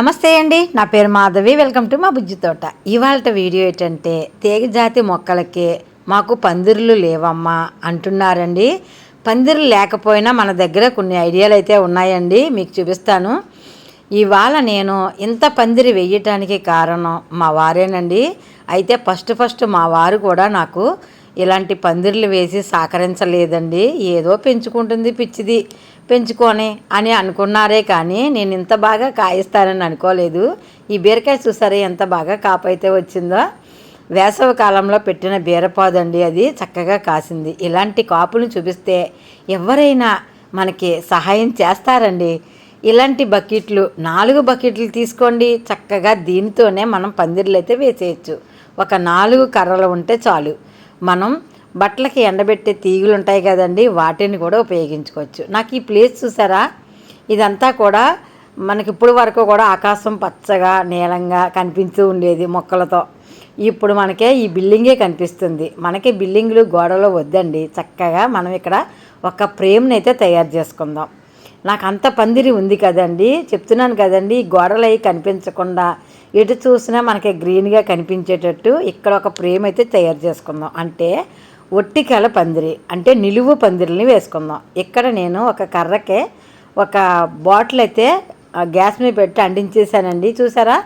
నమస్తే అండి. నా పేరు మాధవి. వెల్కమ్ టు మా బుజ్జి తోట. ఇవాళ వీడియో ఏంటంటే తీగ జాతి మొక్కలకి మాకు పందిర్లు లేవమ్మా అంటున్నారండి. పందిర్లు లేకపోయినా మన దగ్గర కొన్ని ఐడియాలు అయితే ఉన్నాయండి. మీకు చూపిస్తాను. ఇవాళ నేను ఇంత పందిరి వేయటానికి కారణం మా వారేనండి. అయితే ఫస్ట్ ఫస్ట్ మా వారు కూడా నాకు ఇలాంటి పందిర్లు వేసి సహకరించలేదండి. ఏదో పెంచుకుంటుంది పిచ్చిది. పెంచుకొని అని అనుకున్నారే కానీ నేను ఇంత బాగా కాయిస్తానని అనుకోలేదు. ఈ బీరకాయ చూసారా ఎంత బాగా కాపైతే వచ్చిందో? వేసవి కాలంలో పెట్టిన బీరపాదండి అది చక్కగా కాసింది. ఇలాంటి కాపులు చూపిస్తే ఎవరైనా మనకి సహాయం చేస్తారండి. ఇలాంటి బకెట్లు నాలుగు బకెట్లు తీసుకోండి. చక్కగా దీనితోనే మనం పందిర్లు అయితే వేసేయచ్చు. ఒక నాలుగు కర్రలు ఉంటే చాలు. మనం బట్టలకి ఎండబెట్టే తీగులు ఉంటాయి కదండి వాటిని కూడా ఉపయోగించుకోవచ్చు. నాకు ఈ ప్లేస్ చూసారా? ఇదంతా కూడా మనకి ఇప్పుడు వరకు కూడా ఆకాశం పచ్చగా నీలంగా కనిపిస్తూ ఉండేది మొక్కలతో. ఇప్పుడు మనకే ఈ బిల్డింగే కనిపిస్తుంది. మనకి బిల్డింగ్లు గోడలో వద్దండి. చక్కగా మనం ఇక్కడ ఒక ఫ్రేమ్ని అయితే తయారు చేసుకుందాం. నాకు అంత పందిరి ఉంది కదండి. చెప్తున్నాను కదండి ఈ గోడలు అవి కనిపించకుండా ఎటు చూసినా మనకి గ్రీన్గా కనిపించేటట్టు ఇక్కడ ఒక ఫ్రేమ్ అయితే తయారు చేసుకుందాం. అంటే ఒట్టికల పందిరి అంటే నిలువు పందిరిని వేసుకుందాం. ఇక్కడ నేను ఒక కర్రకే ఒక బాటిల్ అయితే ఆ గ్యాస్ మీద పెట్టి అంటించేసానండి. చూసారా?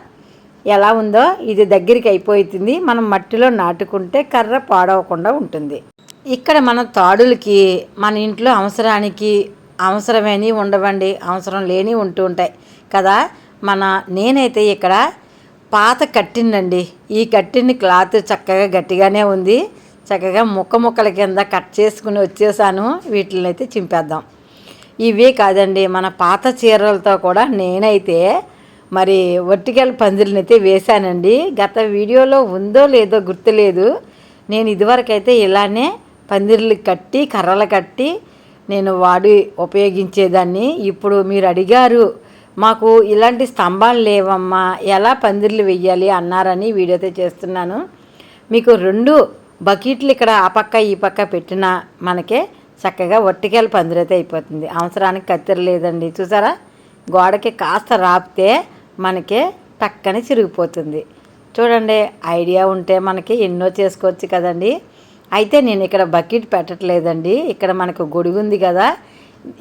ఎలా ఉందో? ఇది దగ్గరికి అయిపోతుంది. మనం మట్టిలో నాటుకుంటే కర్ర పాడవకుండా ఉంటుంది. ఇక్కడ మన తాడులకి మన ఇంట్లో అవసరానికి అవసరమేని ఉండవండి. అవసరం లేని ఉంటూ ఉంటాయి. కదా? మన నేనైతే ఇక్కడ పాత కట్టిందండి ఈ కట్టిన క్లాత్ చక్కగా గట్టిగానే ఉంది. చక్కగా ముక్క ముక్కల కింద కట్ చేసుకుని వచ్చేసాను. వీటిని అయితే చింపేద్దాం. ఇవే కాదండి మన పాత చీరలతో కూడా నేనైతే మరి వర్టికల్ పందిరిని అయితే వేశానండి. గత వీడియోలో ఉందో లేదో గుర్తులేదు. నేను ఇదివరకైతే ఇలానే పందిర్లు కట్టి కర్రలు కట్టి నేను వాడి ఉపయోగించేదాన్ని. ఇప్పుడు మీరు అడిగారు మాకు ఇలాంటి స్తంభాలు లేవమ్మా ఎలా పందిర్లు వెయ్యాలి అన్నారని వీడియోతో చేస్తున్నాను. మీకు రెండు బకెట్లు ఇక్కడ ఆ పక్క ఈ పక్క పెట్టినా మనకే చక్కగా ఒట్టికేల పందిరైతే అయిపోతుంది. అవసరానికి కత్తెర లేదండి. చూసారా? గోడకి కాస్త రాపితే మనకే టక్కని చిరిగిపోతుంది. చూడండి ఐడియా ఉంటే మనకి ఎన్నో చేసుకోవచ్చు కదండి. అయితే నేను ఇక్కడ బకెట్ పెట్టట్లేదండి. ఇక్కడ మనకు గొడుగు ఉంది కదా.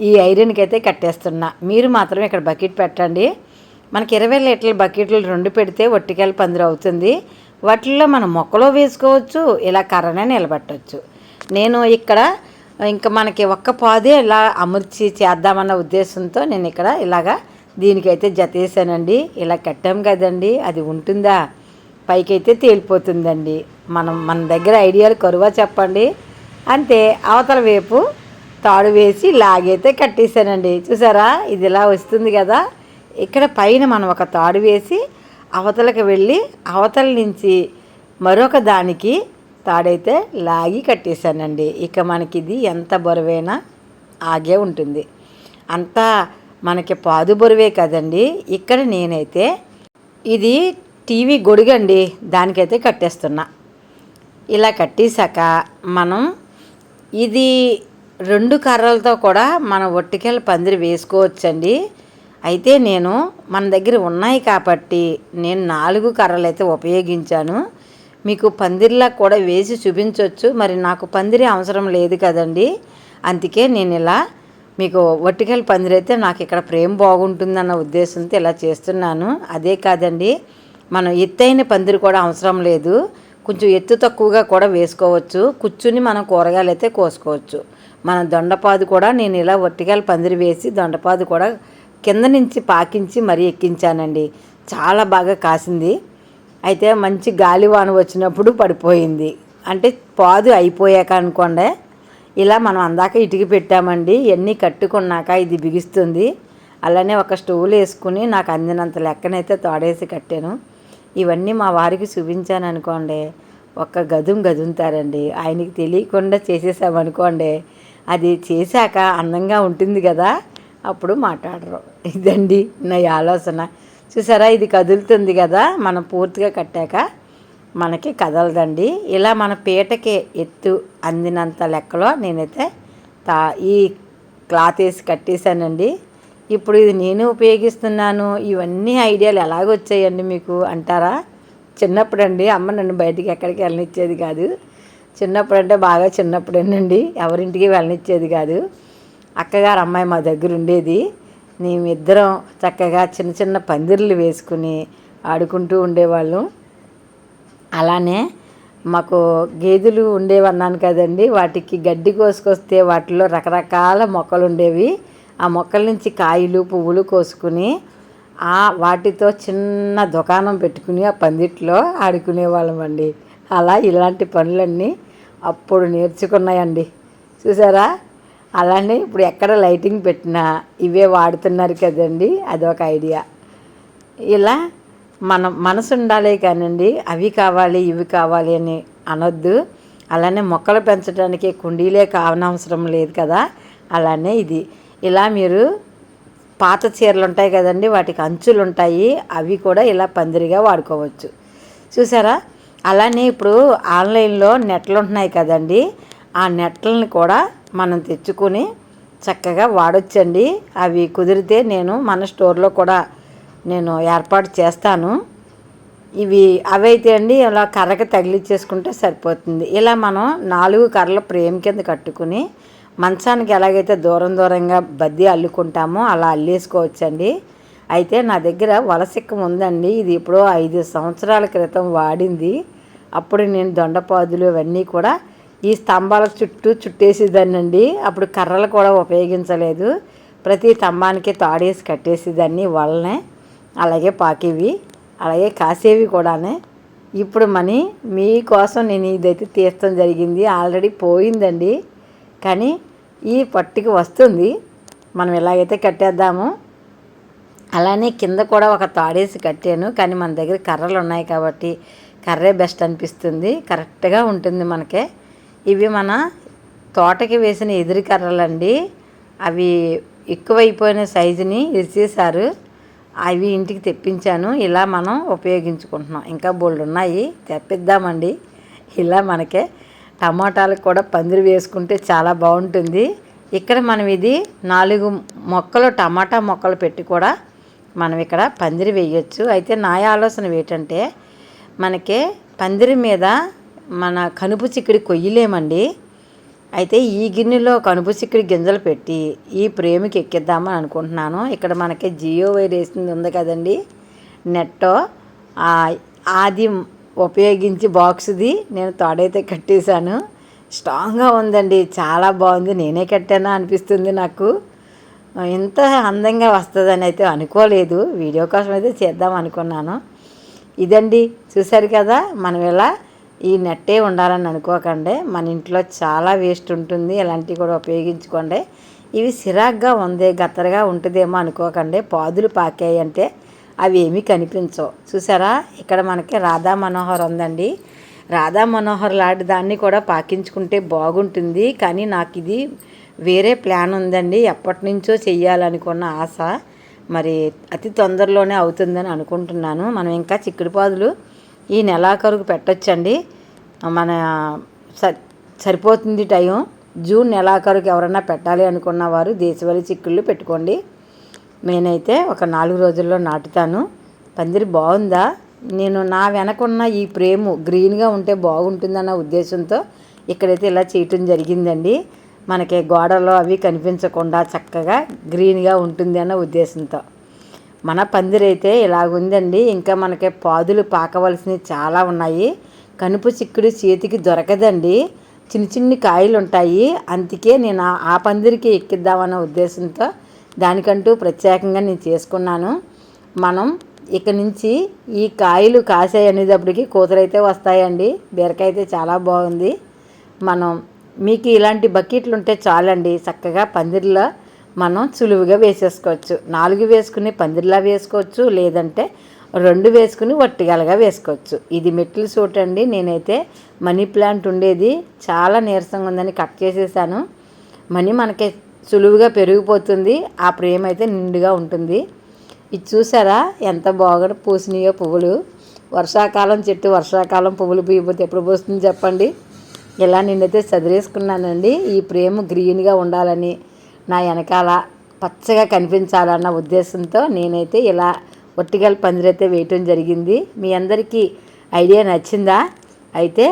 ఈ ఐరన్కి అయితే కట్టేస్తున్నా. మీరు మాత్రం ఇక్కడ బకెట్ పెట్టండి. మనకి ఇరవై లీటర్ల బకెట్లు రెండు పెడితే ఒట్టికెళ్ళ పందిరి అవుతుంది. వాటిల్లో మనం మొక్కలో వేసుకోవచ్చు ఇలా కర్రనే నిలబెట్టవచ్చు నేను ఇక్కడ ఇంకా మనకి ఒక్క పాదే ఇలా అమర్చి చేద్దామన్న ఉద్దేశంతో నేను ఇక్కడ ఇలాగా దీనికైతే జతేసానండి ఇలా కట్టాం కదండి అది ఉంటుందా? పైకైతే తేలిపోతుందండి. మనం మన దగ్గర ఐడియాలు కరువా చెప్పండి? అంతే అవతల వైపు తాడు వేసి లాగైతే కట్టేశానండి చూసారా? ఇది ఇలా వస్తుంది కదా? ఇక్కడ పైన మనం ఒక తాడు వేసి అవతలకి వెళ్ళి అవతల నుంచి మరొక దానికి తాడైతే లాగి కట్టేశానండి. ఇక మనకి ఇది ఎంత బరువైనా ఆగే ఉంటుంది. అంతా మనకి పాదు బరువే కదండి. ఇక్కడ నేనైతే ఇది టీవీ గొడుగండి దానికైతే కట్టేస్తున్నా. ఇలా కట్టేశాక మనం ఇది రెండు కర్రలతో కూడా మన ఒట్టికెళ్ళ పందిరి వేసుకోవచ్చండి. అయితే నేను మన దగ్గర ఉన్నాయి కాబట్టి నేను నాలుగు కర్రలు అయితే ఉపయోగించాను. మీకు పందిరిలా కూడా వేసి చూపించవచ్చు మరి నాకు పందిరి అవసరం లేదు కదండి. అందుకే నేను ఇలా మీకు వర్టికల్ పందిరి అయితే నాకు ఇక్కడ ప్రేమ బాగుంటుందన్న ఉద్దేశంతో ఇలా చేస్తున్నాను. అదే కాదండి మనం ఎత్తైన పందిరి కూడా అవసరం లేదు. కొంచెం ఎత్తు తక్కువగా కూడా వేసుకోవచ్చు. కూర్చుని మనం కూరగాయలు అయితే కోసుకోవచ్చు. మన దొండపాదు కూడా నేను ఇలా వర్టికల్ పందిరి వేసి దొండపాదు కూడా కింద నుంచి పాకించి మరీ ఎక్కించానండి. చాలా బాగా కాసింది. అయితే మంచి గాలివాన వచ్చినప్పుడు పడిపోయింది. అంటే పాదు అయిపోయాక అనుకోండి. ఇలా మనం అందాక ఇటుక పెట్టామండి. ఎన్ని కట్టుకున్నాక ఇది బిగిస్తుంది. అలానే ఒక స్టూల్ వేసుకుని నాకు అందినంత లెక్కనైతే తోడేసి కట్టాను. ఇవన్నీ మా వారికి చూపించాను అనుకోండి. ఒక్క గదుం గదుంతారండి. ఆయనకి తెలియకుండా చేసేసామనుకోండి. అది చేశాక అందంగా ఉంటుంది కదా. అప్పుడు మాట్లాడరు. ఇదండి నా ఆలోచన. చూసారా ఇది కదులుతుంది కదా మనం పూర్తిగా కట్టాక మనకి కదలదండి. ఇలా మన పీటకి ఎత్తు అందినంత లెక్కలో నేనైతే తా ఈ క్లాత్ వేసి కట్టేశానండి. ఇప్పుడు ఇది నేను ఉపయోగిస్తున్నాను. ఇవన్నీ ఐడియాలు ఎలాగొచ్చాయండి మీకు అంటారా? చిన్నప్పుడు అండి అమ్మ నన్ను బయటికి ఎక్కడికి వెళ్ళనిచ్చేది కాదు. చిన్నప్పుడు అంటే బాగా చిన్నప్పుడేనండి ఎవరింటికి వెళ్ళనిచ్చేది కాదు. అక్కగారు అమ్మాయి మా దగ్గర ఉండేది. మేమిద్దరం చక్కగా చిన్న చిన్న పందిర్లు వేసుకుని ఆడుకుంటూ ఉండేవాళ్ళం. అలానే మాకు గేదెలు ఉండేవన్నాను కదండి వాటికి గడ్డి కోసుకొస్తే వాటిలో రకరకాల మొక్కలు ఉండేవి. ఆ మొక్కల నుంచి కాయలు పువ్వులు కోసుకుని ఆ వాటితో చిన్న దుకాణం పెట్టుకుని ఆ పందిట్లో ఆడుకునే వాళ్ళమండి అలా ఇలాంటి పనులన్నీ అప్పుడు నేర్చుకున్నాయండి. చూసారా? అలానే ఇప్పుడు ఎక్కడ లైటింగ్ పెట్టినా ఇవే వాడుతున్నారు కదండి అదొక ఐడియా. ఇలా మనం మనసు ఉండాలి కానండి అవి కావాలి ఇవి కావాలి అని అనొద్దు. అలానే మొక్కలు పెంచడానికి కుండీలే కావనవసరం లేదు కదా అలానే ఇది. ఇలా మీరు పాత చీరలు ఉంటాయి కదండి వాటికి అంచులు ఉంటాయి అవి కూడా ఇలా పందిరిగా వాడుకోవచ్చు. చూసారా? అలానే ఇప్పుడు ఆన్లైన్లో నెట్లు ఉంటున్నాయి కదండి ఆ నెట్లని కూడా మనం తెచ్చుకొని చక్కగా వాడొచ్చండి. అవి కుదిరితే నేను మన స్టోర్లో కూడా నేను ఏర్పాటు చేస్తాను. ఇవి అవైతే అండి ఇలా కర్రకి తగిలిచ్చేసుకుంటే సరిపోతుంది. ఇలా మనం నాలుగు కర్రలు ప్రేమ్ కింద కట్టుకుని మంచానికి ఎలాగైతే దూరం దూరంగా బద్దీ అల్లుకుంటామో అలా అల్లేసుకోవచ్చండి. అయితే నా దగ్గర వలసిక్కం ఉందండి. ఇది ఇప్పుడు ఐదు సంవత్సరాల క్రితం వాడింది. అప్పుడు నేను దొండపాదులు ఇవన్నీ కూడా ఈ స్తంభాల చుట్టూ చుట్టేసేదాన్నండి. అప్పుడు కర్రలు కూడా ఉపయోగించలేదు. ప్రతి స్తంభానికి తాడేసి కట్టేసేదాన్ని వలనే అలాగే పాకేవి అలాగే కాసేవి కూడానే. ఇప్పుడు మనీ మీకోసం నేను ఇదైతే తీస్తాం జరిగింది. ఆల్రెడీ పోయిందండి. కానీ ఈ పట్టుకి వస్తుంది. మనం ఎలాగైతే కట్టేద్దాము అలానే కింద కూడా ఒక తాడేసి కట్టాను. కానీ మన దగ్గర కర్రలు ఉన్నాయి కాబట్టి కర్రే బెస్ట్ అనిపిస్తుంది. కరెక్ట్గా ఉంటుంది మనకే. ఇవి మన తోటకి వేసిన ఎదురుకర్రలండి అవి ఎక్కువైపోయిన సైజుని ఇరిచేశారు అవి ఇంటికి తెప్పించాను. ఇలా మనం ఉపయోగించుకుంటున్నాం. ఇంకా బోల్డ్ ఉన్నాయి తెప్పిద్దామండి. ఇలా మనకే టమాటాలకు కూడా పందిరి వేసుకుంటే చాలా బాగుంటుంది. ఇక్కడ మనం ఇది నాలుగు మొక్కలు టమాటా మొక్కలు పెట్టి కూడా మనం ఇక్కడ పందిరి వేయొచ్చు. అయితే నా ఆలోచన ఏంటంటే మనకి పందిరి మీద మన కనుపు చిక్కుడి కొయ్యలేమండి. అయితే ఈ గిన్నెలో కనుపు చిక్కుడి గింజలు పెట్టి ఈ ప్రేమికి ఎక్కిద్దామని అనుకుంటున్నాను. ఇక్కడ మనకి జియో వైర్ వేసింది ఉంది కదండి. నెట్టో అది ఉపయోగించి బాక్స్ది నేను తోడైతే కట్టేశాను. స్ట్రాంగ్గా ఉందండి. చాలా బాగుంది. నేనే కట్టానా అనిపిస్తుంది నాకు. ఇంత అందంగా వస్తుందని అయితే అనుకోలేదు. వీడియో కోసం అయితే చేద్దాం అనుకున్నాను. ఇదండి. చూసారు కదా? మనం ఇలా ఈ నెట్టే ఉండాలని అనుకోకండి. మన ఇంట్లో చాలా వేస్ట్ ఉంటుంది. ఇలాంటివి కూడా ఉపయోగించుకోండి. ఇవి సిరాగ్గా ఉంది గత్తరగా ఉంటుందేమో అనుకోకండి. పాదులు పాకాయి అంటే అవి ఏమీ కనిపించవు. చూసారా? ఇక్కడ మనకి రాధా మనోహర్ ఉందండి. రాధా మనోహర్ లాంటి దాన్ని కూడా పాకించుకుంటే బాగుంటుంది. కానీ నాకు ఇది వేరే ప్లాన్ ఉందండి. ఎప్పటి నుంచో చెయ్యాలనుకున్న ఆశ. మరి అతి తొందరలోనే అవుతుందని అనుకుంటున్నాను. మనం ఇంకా చిక్కుడు పాదులు ఈ నెలాఖరుకు పెట్టచ్చండి. మన సరిపోతుంది టైం. జూన్ నెలాఖరుకు ఎవరన్నా పెట్టాలి అనుకున్న వారు దేశవాళీ చిక్కుళ్ళు పెట్టుకోండి. నేనైతే ఒక నాలుగు రోజుల్లో నాటుతాను. పందిరి బాగుందా? నేను నా వెనకున్న ఈ ప్రేము గ్రీన్గా ఉంటే బాగుంటుందన్న ఉద్దేశంతో ఇక్కడైతే ఇలా చేయటం జరిగిందండి. మనకి గోడలో అవి కనిపించకుండా చక్కగా గ్రీన్గా ఉంటుంది అన్న ఉద్దేశంతో. మన పందిరైతే ఇలాగుందండి. ఇంకా మనకి పాదులు పాకవలసినవి చాలా ఉన్నాయి. కనుపు చిక్కుడు చేతికి దొరకదండి. చిన్న చిన్ని కాయలు ఉంటాయి అందుకే నేను ఆ పందిరికి ఎక్కిద్దామన్న ఉద్దేశంతో దానికంటూ ప్రత్యేకంగా నేను చేసుకున్నాను. మనం ఇక నుంచి ఈ కాయలు కాసాయి అనేటప్పటికి కూతురైతే వస్తాయండి. బీరకాయ అయితే చాలా బాగుంది. మనం మీకు ఇలాంటి బకెట్లు ఉంటే చాలండి. చక్కగా పందిరిలో మనం సులువుగా వేసేసుకోవచ్చు. నాలుగు వేసుకుని పందిరిలా వేసుకోవచ్చు లేదంటే రెండు వేసుకుని వట్టిగలగా వేసుకోవచ్చు. ఇది మెట్లు చూడండి నేనైతే మనీ ప్లాంట్ ఉండేది. చాలా నీరసంగా ఉందని కట్ చేసేసాను. మనీ మనకి సులువుగా పెరిగిపోతుంది. ఆ ప్రేమ అయితే నిండుగా ఉంటుంది. ఇది చూసారా? ఎంత బాగా పూసినాయో పువ్వులు. వర్షాకాలం చెట్టు వర్షాకాలం పువ్వులు పూయపోతే ఎప్పుడు పోస్తుంది చెప్పండి. ఇలా నేనైతే చదివేసుకున్నానండి ఈ ప్రేమ గ్రీన్గా ఉండాలని నా వెనకాల పచ్చగా కనిపించాలన్న ఉద్దేశంతో నేనైతే ఇలా ఒట్టిగల్ పందిరైతే వేయటం జరిగింది. మీ అందరికీ ఐడియా నచ్చిందా? అయితే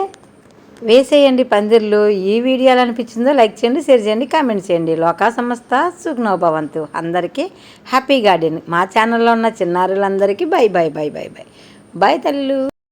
వేసేయండి పందిర్లు. ఈ వీడియో అనిపించిందో లైక్ చేయండి షేర్ చేయండి కామెంట్ చేయండి. లోకా సంస్థ సుఖ్నోభవంతు అందరికీ హ్యాపీ గార్డెన్. మా ఛానల్లో ఉన్న చిన్నారులందరికీ bye bye bye bye bye. Bye తల్లు